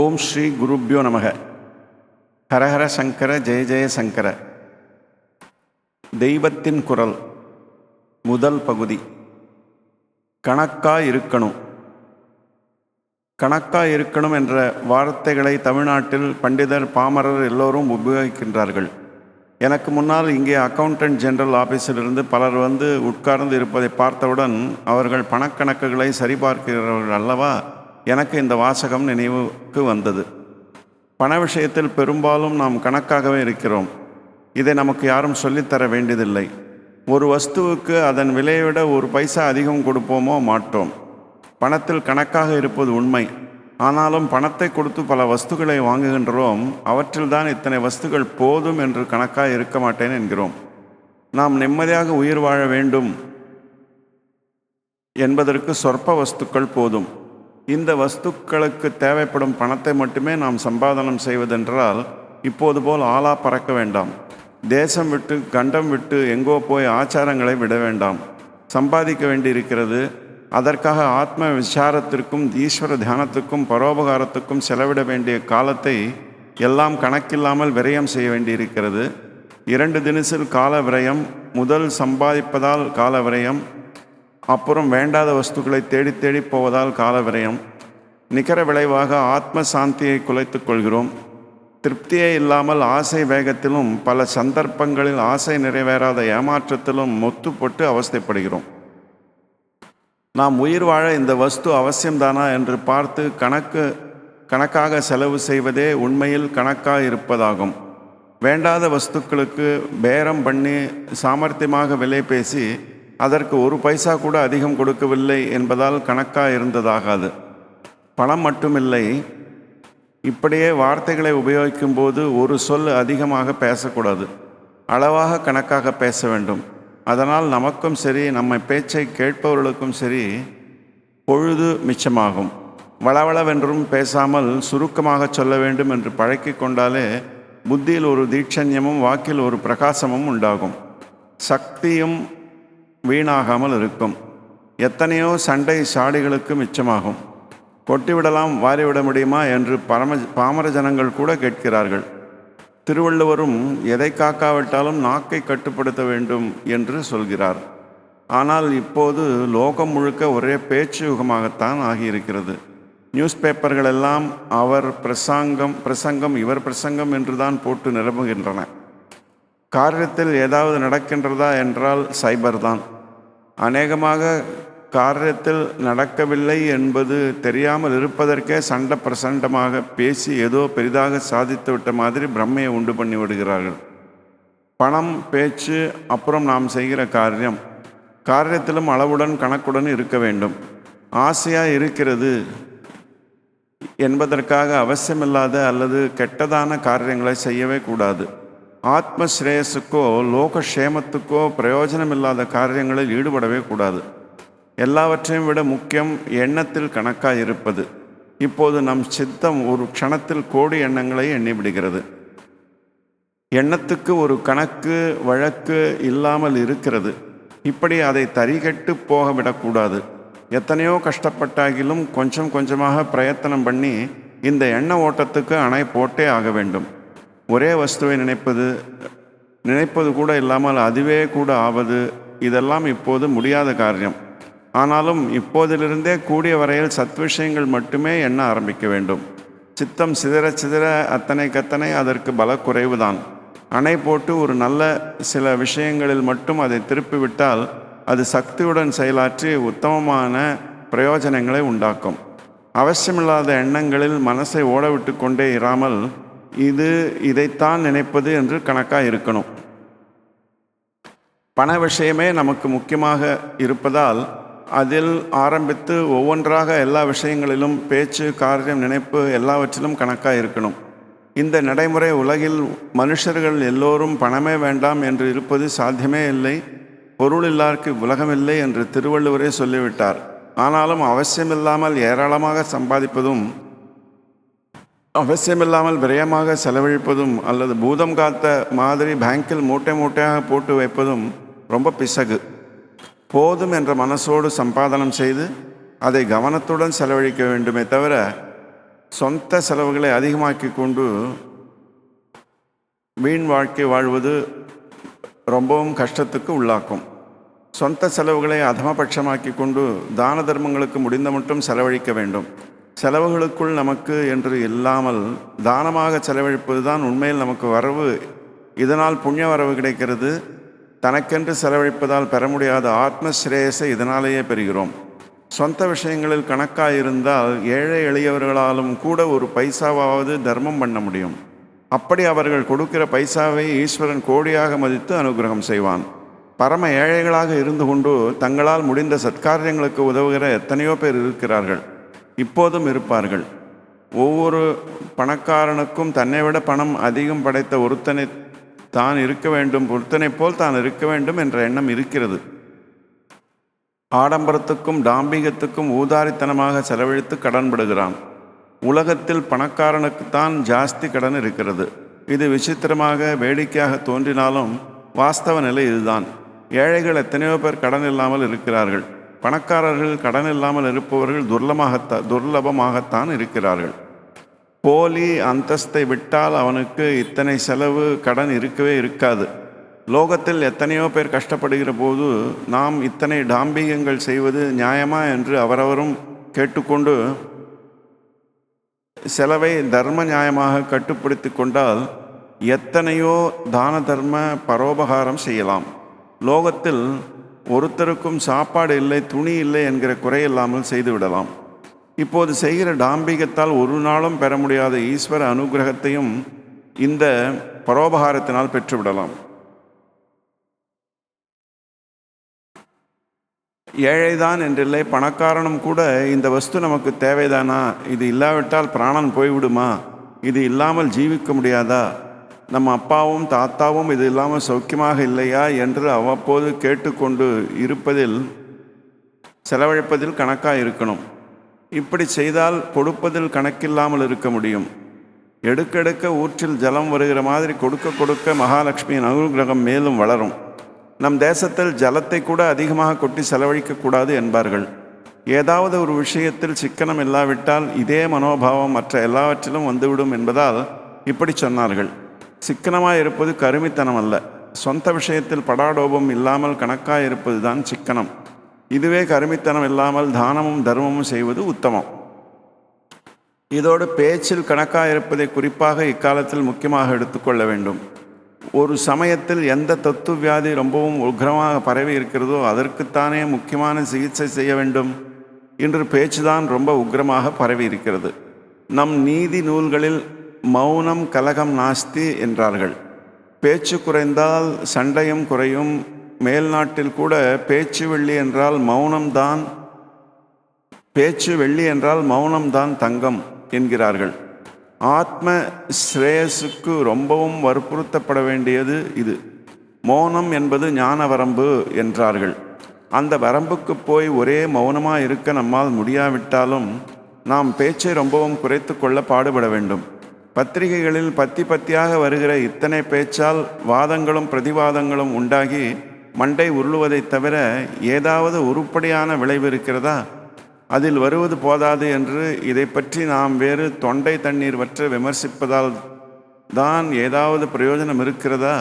ஓம் ஸ்ரீ குருப்யோ நமக. ஹரஹர சங்கர ஜெய ஜெய சங்கர. தெய்வத்தின் குரல் முதல் பகுதி. கணக்கா இருக்கணும். கணக்கா இருக்கணும் என்ற வார்த்தைகளை தமிழ்நாட்டில் பண்டிதர் பாமரர் எல்லோரும் உபயோகிக்கின்றார்கள். எனக்கு முன்னால் இங்கே அக்கௌண்டன்ட் ஜெனரல் ஆஃபீஸிலிருந்து பலர் வந்து உட்கார்ந்து இருப்பதை பார்த்தவுடன் அவர்கள் பணக்கணக்குகளை சரிபார்க்கிறவர்கள் அல்லவா? எனக்கு இந்த வாசகம் நினைவுக்கு வந்தது. பண விஷயத்தில் பெரும்பாலும் நாம் கணக்காகவே இருக்கிறோம். இதை நமக்கு யாரும் சொல்லித்தர வேண்டியதில்லை. ஒரு வஸ்துவுக்கு அதன் விலையை விட ஒரு பைசா அதிகம் கொடுப்போமோ மாட்டோம். பணத்தில் கணக்காக இருப்பது உண்மை. ஆனாலும் பணத்தை கொடுத்து பல வஸ்துக்களை வாங்குகின்றோம். அவற்றில்தான் இத்தனை வஸ்துக்கள் போதும் என்று கணக்காக இருக்க மாட்டேன் என்கிறோம். நாம் நிம்மதியாக உயிர் வாழ வேண்டும் என்பதற்கு சொற்ப வஸ்துக்கள் போதும். இந்த வஸ்துக்களுக்கு தேவைப்படும் பணத்தை மட்டுமே நாம் சம்பாதனம் செய்வதென்றால் இப்போது போல் ஆளா பறக்க வேண்டாம். தேசம் விட்டு கண்டம் விட்டு எங்கோ போய் ஆச்சாரங்களை விட வேண்டாம். சம்பாதிக்க வேண்டியிருக்கிறது. அதற்காக ஆத்ம விசாரத்திற்கும் ஈஸ்வர தியானத்துக்கும் பரோபகாரத்துக்கும் செலவிட வேண்டிய காலத்தை எல்லாம் கணக்கில்லாமல் விரயம் செய்ய வேண்டியிருக்கிறது. இரண்டு தினசில் கால விரயம் முதல் சம்பாதிப்பதால் கால விரயம் அப்புறம் வேண்டாத வஸ்துக்களை தேடி தேடி போவதால் கால விரயம் நிகர விளைவாக ஆத்ம சாந்தியை குலைத்துக் கொள்கிறோம். திருப்தியே இல்லாமல் ஆசை வேகத்திலும் பல சந்தர்ப்பங்களில் ஆசை நிறைவேறாத ஏமாற்றத்திலும் மொத்துப்பட்டு அவஸ்தைப்படுகிறோம். நாம் உயிர் வாழ இந்த வஸ்து அவசியம்தானா என்று பார்த்து கணக்கு கணக்காக செலவு செய்வதே உண்மையில் கணக்காக இருப்பதாகும் வேண்டாத வஸ்துக்களுக்கு பேரம் பண்ணி சாமர்த்தியமாக விலை பேசி அதற்கு ஒரு பைசா கூட அதிகம் கொடுக்கவில்லை என்பதால் கணக்காக இருந்ததாகாது. பணம் மட்டுமில்லை. இப்படியே வார்த்தைகளை உபயோகிக்கும் போது ஒரு சொல் அதிகமாக பேசக்கூடாது. அளவாக கணக்காக பேச வேண்டும். அதனால் நமக்கும் சரி நம்ம பேச்சை கேட்பவர்களுக்கும் சரி பொழுது மிச்சமாகும். வளவளவென்றும் பேசாமல் சுருக்கமாக சொல்ல வேண்டும் என்று பழக்கி கொண்டாலே புத்தியில் ஒரு தீட்சண்யமும் வாக்கில் ஒரு பிரகாசமும் உண்டாகும். சக்தியும் வீணாகாமல் இருக்கும். எத்தனையோ சண்டை சாடிகளுக்கு மிச்சமாகும். கொட்டிவிடலாம் வாரிவிட முடியுமா என்று பரம பாமர ஜனங்கள் கூட கேட்கிறார்கள். திருவள்ளுவரும் எதை காக்காவிட்டாலும் நாக்கை கட்டுப்படுத்த வேண்டும் என்று சொல்கிறார். ஆனால் இப்போது லோகம் முழுக்க ஒரே பேச்சு யுகமாகத்தான் ஆகியிருக்கிறது. நியூஸ் பேப்பர்கள் எல்லாம் அவர் பிரசங்கம் பிரசங்கம் இவர் பிரசங்கம் என்று தான் போட்டு நிரம்புகின்றன காரியத்தில் ஏதாவது நடக்கின்றதா என்றால் சைபர் தான் அநேகமாக காரியத்தில் நடக்கவில்லை என்பது தெரியாமல் இருப்பதற்கே சண்டை பிரசண்டமாக பேசி ஏதோ பெரிதாக சாதித்து விட்ட மாதிரி பிரம்மையை உண்டு பண்ணி விடுகிறார்கள். பணம் பேச்சு அப்புறம் நாம் செய்கிற காரியம். காரியத்திலும் அளவுடன் கணக்குடன் இருக்க வேண்டும். ஆசையாக இருக்கிறது என்பதற்காக அவசியமில்லாத அல்லது கெட்டதான காரியங்களை செய்யவே கூடாது. ஆத்மஸ்ரேயஸுக்கோ லோகக்ஷேமத்துக்கோ பிரயோஜனமில்லாத காரியங்களில் ஈடுபடவே கூடாது. எல்லாவற்றையும் விட முக்கியம் எண்ணத்தில் கணக்காக இருப்பது. இப்போது நம் சித்தம் ஒரு க்ஷணத்தில் கோடி எண்ணங்களை எண்ணிவிடுகிறது எண்ணத்துக்கு ஒரு கணக்கு வழக்கு இல்லாமல் இருக்கிறது. இப்படி அதை தரிகட்டு போக விடக்கூடாது எத்தனையோ கஷ்டப்பட்டாகிலும் கொஞ்சம் கொஞ்சமாக பிரயத்தனம் பண்ணி இந்த எண்ண ஓட்டத்துக்கு அணை போட்டே ஆக வேண்டும். ஒரே வஸ்துவை நினைப்பது நினைப்பது கூட இல்லாமல் அதுவே கூட ஆவது இதெல்லாம் இப்போது முடியாத காரியம். ஆனாலும் இப்போதிலிருந்தே கூடிய வரையில் சத்விஷயங்கள் மட்டுமே எண்ண ஆரம்பிக்க வேண்டும். சித்தம் சிதற சிதற அத்தனை கத்தனை அதற்கு பல குறைவுதான் அணை போட்டு ஒரு நல்ல சில விஷயங்களில் மட்டும் அதை திருப்பிவிட்டால் அது சக்தியுடன் செயலாற்றி உத்தமமான பிரயோஜனங்களை உண்டாக்கும். அவசியமில்லாத எண்ணங்களில் மனசை ஓடவிட்டு கொண்டே இராமல் இது இதைத்தான் நினைப்பது என்று கணக்காக இருக்கணும். பண விஷயமே நமக்கு முக்கியமாக இருப்பதால் அதில் ஆரம்பித்து ஒவ்வொன்றாக எல்லா விஷயங்களிலும் பேச்சு காரியம் நினைப்பு எல்லாவற்றிலும் கணக்காக இருக்கணும். இந்த நடைமுறை உலகில் மனுஷர்கள் எல்லோரும் பணமே வேண்டாம் என்று இருப்பது சாத்தியமே இல்லை பொருள் இல்லாருக்கு உலகமில்லை என்று திருவள்ளுவரே சொல்லிவிட்டார். ஆனாலும் அவசியமில்லாமல் ஏராளமாக சம்பாதிப்பதும் அவசியமில்லாமல் விரயமாக செலவழிப்பதும் அல்லது பூதம் காத்த மாதிரி பேங்கில் மூட்டை மூட்டையாக போட்டு வைப்பதும் ரொம்ப பிசகு. போதும் என்ற மனசோடு சம்பாதனம் செய்து அதை கவனத்துடன் செலவழிக்க வேண்டுமே தவிர சொந்த செலவுகளை அதிகமாக்கி கொண்டு வீண் வாழ்க்கை வாழ்வது ரொம்பவும் கஷ்டத்துக்கு உள்ளாக்கும். சொந்த செலவுகளை அதமபட்சமாக்கி கொண்டு தான தர்மங்களுக்கு முடிந்த மட்டும் செலவழிக்க வேண்டும். செலவுகளுக்குள் நமக்கு என்று இல்லாமல் தானமாக செலவழிப்பது தான் உண்மையில் நமக்கு வரவு. இதனால் புண்ணிய வரவு கிடைக்கிறது. தனக்கென்று செலவழிப்பதால் பெற முடியாத ஆத்ம ஸ்ரேயஸை இதனாலேயே பெறுகிறோம். சொந்த விஷயங்களில் கணக்காக இருந்தால் ஏழை எளியவர்களாலும் கூட ஒரு பைசாவாவது தர்மம் பண்ண முடியும். அப்படி அவர்கள் கொடுக்கிற பைசாவை ஈஸ்வரன் கோடியாக மதித்து அனுகிரகம் செய்வான். பரம ஏழைகளாக இருந்து கொண்டு தங்களால் முடிந்த சத்காரியங்களுக்கு உதவுகிற எத்தனையோ பேர் இருக்கிறார்கள். இப்போதும் இருப்பார்கள். ஒவ்வொரு பணக்காரனுக்கும் தன்னை விட பணம் அதிகம் படைத்த ஒருத்தனை தான் இருக்க வேண்டும் ஒருத்தனைப் போல் தான் இருக்க வேண்டும் என்ற எண்ணம் இருக்கிறது. ஆடம்பரத்துக்கும் டாம்பிகத்துக்கும் ஊதாரித்தனமாக செலவழித்து கடன்படுகிறான் உலகத்தில் பணக்காரனுக்குத்தான் ஜாஸ்தி கடன் இருக்கிறது. இது விசித்திரமாக வேடிக்கையாக தோன்றினாலும் வாஸ்தவ நிலை இதுதான். ஏழைகள் எத்தனையோ பேர் கடன் இல்லாமல் இருக்கிறார்கள். பணக்காரர்கள் கடன் இல்லாமல் இருப்பவர்கள் துர்லமாகத்தான் துர்லபமாகத்தான் இருக்கிறார்கள். போலி அந்தஸ்தை விட்டால் அவனுக்கு இத்தனை செலவு கடன் இருக்கவே இருக்காது. லோகத்தில் எத்தனையோ பேர் கஷ்டப்படுகிற போது நாம் இத்தனை டாம்பிகங்கள் செய்வது நியாயமா என்று அவரவரும் கேட்டுக்கொண்டு செலவை தர்ம நியாயமாக கட்டுப்படுத்தி கொண்டால் எத்தனையோ தான தர்ம பரோபகாரம் செய்யலாம். லோகத்தில் ஒருத்தருக்கும் சாப்பாடு இல்லை துணி இல்லை என்கிற குறையில்லாமல் செய்துவிடலாம். இப்போது செய்கிற டாம்பிகத்தால் ஒரு நாளும் பெற முடியாத ஈஸ்வர அனுகிரகத்தையும் இந்த பரோபகாரத்தினால் பெற்றுவிடலாம். ஏழைதான் என்றில்லை பணக்காரனும் கூட இந்த வஸ்து நமக்கு தேவைதானா? இது இல்லாவிட்டால் பிராணன் போய்விடுமா? இது இல்லாமல் ஜீவிக்க முடியாதா? நம்ம அப்பாவும் தாத்தாவும் இது இல்லாமல் சௌக்கியமாக இல்லையா என்று அவ்வப்போது கேட்டுக்கொண்டு இருப்பதில் செலவழிப்பதில் கணக்காக இருக்கணும். இப்படி செய்தால் கொடுப்பதில் கணக்கில்லாமல் இருக்க முடியும். எடுக்கெடுக்க ஊற்றில் ஜலம் வருகிற மாதிரி கொடுக்க கொடுக்க மகாலட்சுமியின் அனுகிரகம் மேலும் வளரும். நம் தேசத்தில் ஜலத்தை கூட அதிகமாக கொட்டி செலவழிக்கக்கூடாது என்பார்கள். ஏதாவது ஒரு விஷயத்தில் சிக்கனம் இல்லாவிட்டால் இதே மனோபாவம் மற்ற எல்லாவற்றிலும் வந்துவிடும் என்பதால் இப்படி சொன்னார்கள். சிக்கனமாக இருப்பது கருமித்தனம் அல்ல. சொந்த விஷயத்தில் படாடோபம் இல்லாமல் கணக்காக இருப்பது தான் சிக்கனம். இதுவே கருமித்தனம் இல்லாமல் தானமும் தர்மமும் செய்வது உத்தமம். இதோடு பேச்சில் கணக்காக இருப்பதை குறிப்பாக இக்காலத்தில் முக்கியமாக எடுத்துக்கொள்ள வேண்டும். ஒரு சமயத்தில் எந்த தத்து வியாதி ரொம்பவும் உக்ரமாக பரவி இருக்கிறதோ அதற்குத்தானே முக்கியமான சிகிச்சை செய்ய வேண்டும். இன்று பேச்சுதான் ரொம்ப உக்ரமாக பரவி இருக்கிறது. நம் நீதி நூல்களில் மௌனம் கலகம் நாஸ்தி என்றார்கள். பேச்சு குறைந்தால் சண்டையும் குறையும். மேல்நாட்டில் கூட பேச்சு வெள்ளி என்றால் மௌனம்தான் பேச்சு வெள்ளி என்றால் மௌனம்தான் தங்கம் என்கிறார்கள். ஆத்ம ஸ்ரேயஸுக்கு ரொம்பவும் வற்புறுத்தப்பட வேண்டியது இது. மௌனம் என்பது ஞான வரம்பு என்றார்கள். அந்த வரம்புக்கு போய் ஒரே மௌனமாக இருக்க நம்மால் முடியாவிட்டாலும் நாம் பேச்சை ரொம்பவும் குறைத்து கொள்ள பாடுபட வேண்டும். பத்திரிகைகளில் பத்தி பத்தியாக வருகிற இத்தனை பேச்சால் வாதங்களும் பிரதிவாதங்களும் உண்டாகி மண்டை உருளுவதைத் தவிர ஏதாவது உருப்படியான விளைவு இருக்கிறதா? அதில் வருவது போதாது என்று இதை பற்றி நாம் வேறு தொண்டை தண்ணீர் வற்ற விமர்சிப்பதால் தான் ஏதாவது பிரயோஜனம் இருக்கிறதா?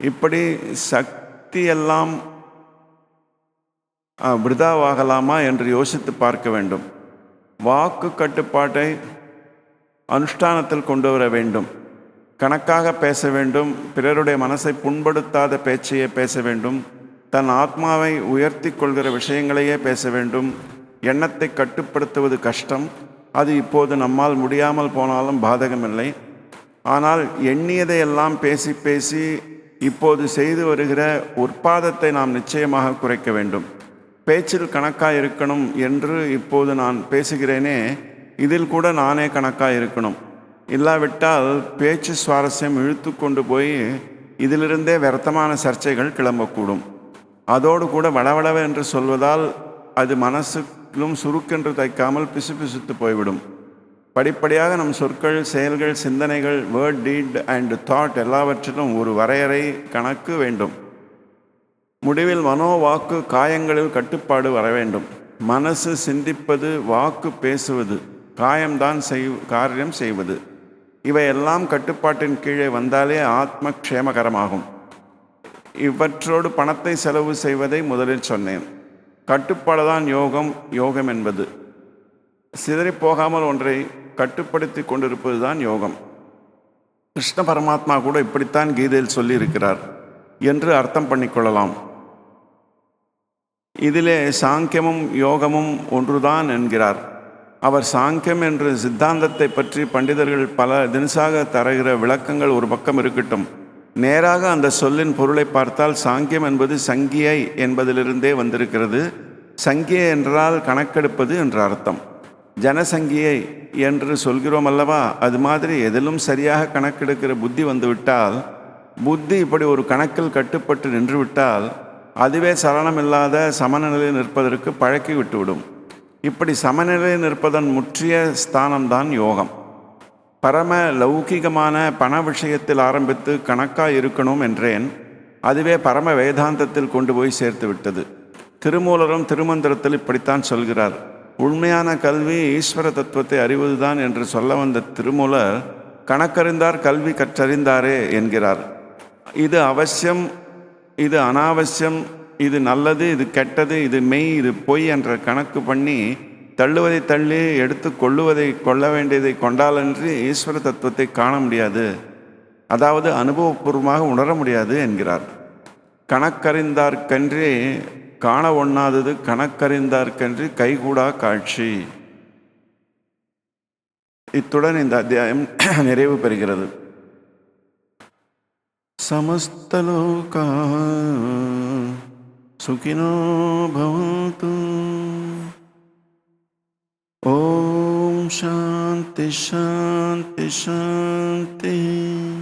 இப்படி சக்தியெல்லாம் விருதாவாகலாமா என்று யோசித்து பார்க்க வேண்டும். வாக்கு கட்டுப்பாட்டை அனுஷ்டானத்தில் கொண்டு வர வேண்டும். கணக்காக பேச வேண்டும். பிறருடைய மனசை புண்படுத்தாத பேச்சையே பேச வேண்டும். தன் ஆத்மாவை உயர்த்தி கொள்கிற விஷயங்களையே பேச வேண்டும். எண்ணத்தை கட்டுப்படுத்துவது கஷ்டம். அது இப்போது நம்மால் முடியாமல் போனாலும் பாதகமில்லை. ஆனால் எண்ணியதையெல்லாம் பேசி பேசி இப்போது செய்து வருகிற உற்பாதத்தை நாம் நிச்சயமாக குறைக்க வேண்டும். பேச்சில் கணக்காக இருக்கணும் என்று இப்போது நான் பேசுகிறேனே இதில் கூட நானே கணக்காக இருக்கணும். இல்லாவிட்டால் பேச்சு சுவாரஸ்யம் இழுத்து கொண்டு போய் இதிலிருந்தே விரத்தமான சர்ச்சைகள் கிளம்பக்கூடும். அதோடு கூட வளவளவ என்று சொல்வதால் அது மனசுக்கும் சுருக்கென்று தைக்காமல் பிசுபிசுத்து போய்விடும். படிப்படியாக நம் சொற்கள் செயல்கள் சிந்தனைகள் வேர்ட் டீட் அண்ட் தாட் எல்லாவற்றிலும் ஒரு வரையறை கணக்கு வேண்டும். முடிவில் மனோ வாக்கு காயங்களில் கட்டுப்பாடு வர வேண்டும். மனசு சிந்திப்பது வாக்கு பேசுவது. காயம்தான் செய் காரியம் செய்வது. இவையெல்லாம் கட்டுப்பாட்டின் கீழே வந்தாலே ஆத்ம க்ஷேமகரமாகும் இவற்றோடு பணத்தை செலவு செய்வதை முதலில் சொன்னேன். கட்டுப்பாடுதான் யோகம் யோகம் என்பது. சிதறி போகாமல் ஒன்றை கட்டுப்படுத்தி கொண்டிருப்பது தான் யோகம். கிருஷ்ண பரமாத்மா கூட இப்படித்தான் கீதையில் சொல்லியிருக்கிறார் என்று அர்த்தம் பண்ணிக்கொள்ளலாம் இதிலே சாங்கியமும் யோகமும் ஒன்றுதான் என்கிறார். அவர் சாங்கியம் என்ற சித்தாந்தத்தை பற்றி பண்டிதர்கள் பல தினசாக தருகிற விளக்கங்கள் ஒரு பக்கம் இருக்கட்டும். நேராக அந்த சொல்லின் பொருளை பார்த்தால் சாங்கியம் என்பது சங்கியை என்பதிலிருந்தே வந்திருக்கிறது. சங்கியை என்றால் கணக்கெடுப்பது என்ற அர்த்தம். ஜனசங்கியை என்று சொல்கிறோம் அல்லவா? அது மாதிரி எதிலும் சரியாக கணக்கெடுக்கிற புத்தி வந்துவிட்டால் புத்தி இப்படி ஒரு கணக்கில் கட்டுப்பட்டு நின்றுவிட்டால் அதுவே சலனமில்லாத சமநிலையில் நிற்பதற்கு பழக்கி விட்டுவிடும். இப்படி சமநிலையில் நிற்பதன் முற்றிய ஸ்தானம்தான் யோகம். பரம லௌகிகமான பண விஷயத்தில் ஆரம்பித்து கணக்காக இருக்கணும் என்றேன். அதுவே பரம வேதாந்தத்தில் கொண்டு போய் சேர்த்து விட்டது. திருமூலரும் திருமந்திரத்தில் இப்படித்தான் சொல்கிறார். உண்மையான கல்வி ஈஸ்வர தத்துவத்தை அறிவதுதான் என்று சொல்ல வந்த திருமூலர் கணக்கறிந்தார் கல்வி கற்றறிந்தாரே என்கிறார். இது அவசியம் இது அனாவசியம் இது நல்லது இது கெட்டது இது மெய் இது பொய் என்ற கணக்கு பண்ணி தள்ளுவதை தள்ளி எடுத்து கொள்ளுவதை கொள்ள வேண்டியதை கொண்டாலன்றி ஈஸ்வர தத்துவத்தை காண முடியாது அதாவது அனுபவபூர்வமாக உணர முடியாது என்கிறார் கணக்கறிந்தார்கன்றி காண ஒண்ணாதது கணக்கறிந்தார்கன்றி கைகூடா காட்சி இத்துடன் இந்த அத்தியாயம் நிறைவு பெறுகிறது समस्तलोका सुखिनो भवन्तु। ॐ शान्ति शान्ति शान्तिः।